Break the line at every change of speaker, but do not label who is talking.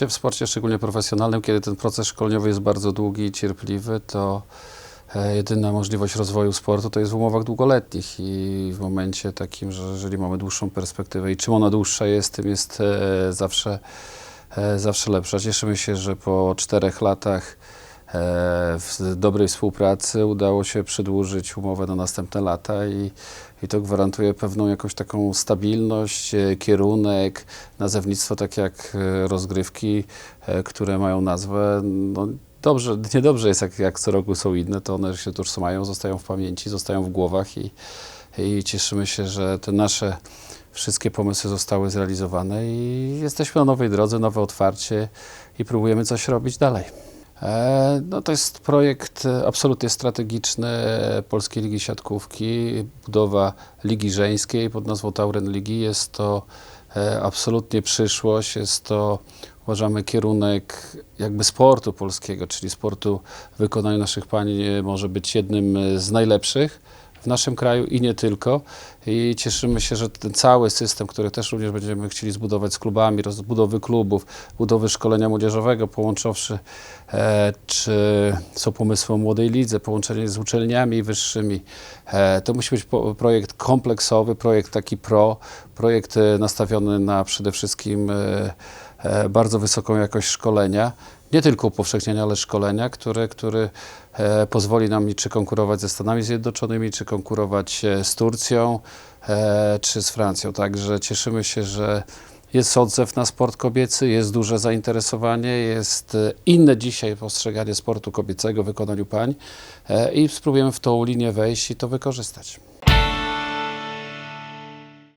W sporcie, szczególnie profesjonalnym, kiedy ten proces szkoleniowy jest bardzo długi i cierpliwy, to e, jedyna możliwość rozwoju sportu to jest w umowach długoletnich i w momencie takim, że jeżeli mamy dłuższą perspektywę i czym ona dłuższa jest, tym jest e, zawsze, e, zawsze lepsza. Cieszymy się, że po czterech latach w dobrej współpracy udało się przedłużyć umowę na następne lata i, i to gwarantuje pewną jakąś taką stabilność, e, kierunek, nazewnictwo, tak jak e, rozgrywki, e, które mają nazwę. No, dobrze, niedobrze jest, jak, jak co roku są inne, to one się tożsamają, zostają w pamięci, zostają w głowach i, i cieszymy się, że te nasze wszystkie pomysły zostały zrealizowane i jesteśmy na nowej drodze, nowe otwarcie i próbujemy coś robić dalej. E, No to jest projekt absolutnie strategiczny Polskiej Ligi Siatkówki, budowa Ligi Żeńskiej pod nazwą Tauren Ligi. Jest to e, absolutnie przyszłość, jest to uważamy kierunek jakby sportu polskiego, czyli sportu w wykonaniu naszych pań e, może być jednym z najlepszych w naszym kraju i nie tylko. I cieszymy się, że ten cały system, który też również będziemy chcieli zbudować z klubami, rozbudowy klubów, budowy szkolenia młodzieżowego, połączywszy, e, czy są pomysły o młodej lidze, połączenie z uczelniami wyższymi. E, to musi być po, projekt kompleksowy, projekt taki pro, projekt e, nastawiony na przede wszystkim e, bardzo wysoką jakość szkolenia nie tylko upowszechnienia, ale szkolenia, które, które e, pozwoli nam czy konkurować ze Stanami Zjednoczonymi, czy konkurować e, z Turcją, e, czy z Francją. Także cieszymy się, że jest odzew na sport kobiecy, jest duże zainteresowanie, jest e, inne dzisiaj postrzeganie sportu kobiecego w wykonaniu pań e, i spróbujemy w tą linię wejść i to wykorzystać.